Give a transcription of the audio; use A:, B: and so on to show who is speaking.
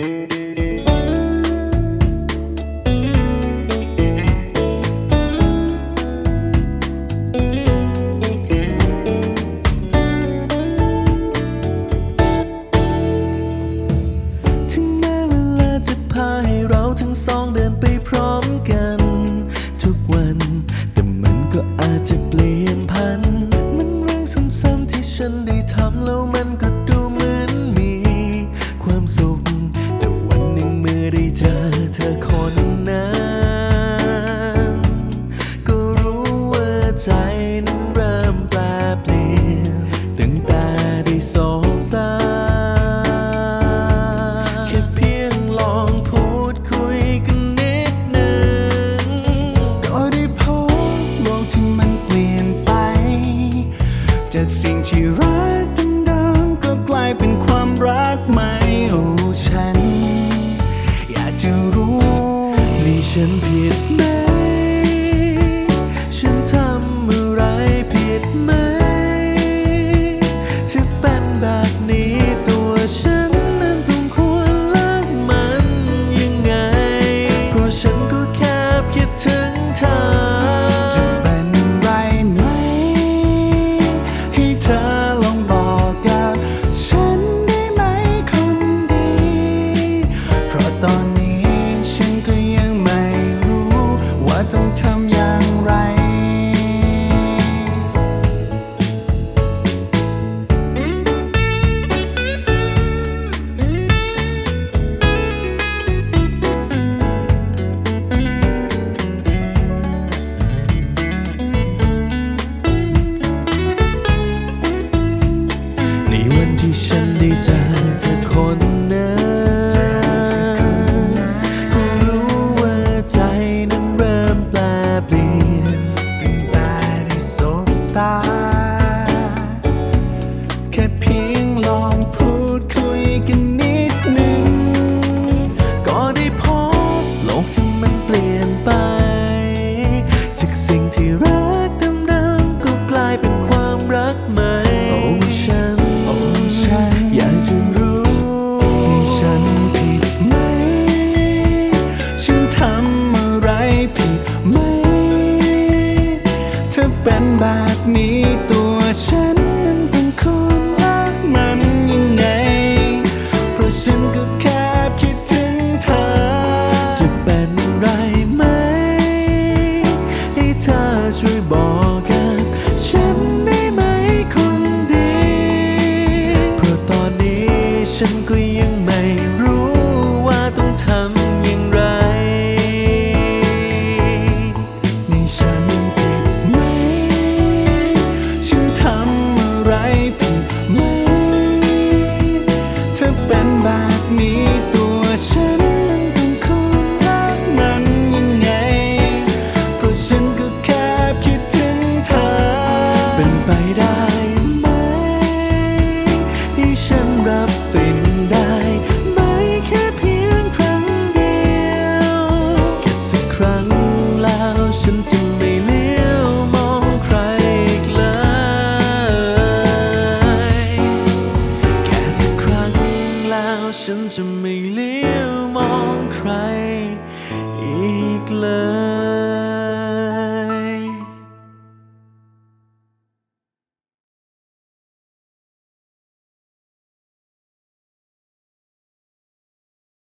A: ถึ ใจนั้นเริ่มแปรเปลี่ยนตั้งแต่ได้สบตา แค่เพียงลองพูดคุยกันนิดหนึ่ง
B: ก็ได้พบโลกที่มันเปลี่ยนไป จากสิ่งที่รักเดิมๆก็กลายเป็นความรักใหม่โอ้ฉัน อยากจะรู้
A: นี่ฉันผิดไห เแบบนี้ตัวฉันนั้นต้องควรรักมันยังไง เพราะฉันก็แค่คิดถึงเธอ
B: จะเป็นไรไหม ให้เธอ
A: ช่วยบอกกับฉันได้ไหมคนดี เพราะตอนนี้ฉันก็ยังไม่รู้ว่าต้องทำ
B: เป็นไป
A: ได้ไหมให้ฉันรับฟินได้ไหมแค่เพียงครั้งเดียวแค่สักครั้งแล้วฉันจะไม่เลี้ยวมองใครอีกเลย แค่สักครั้งแล้วฉันจะ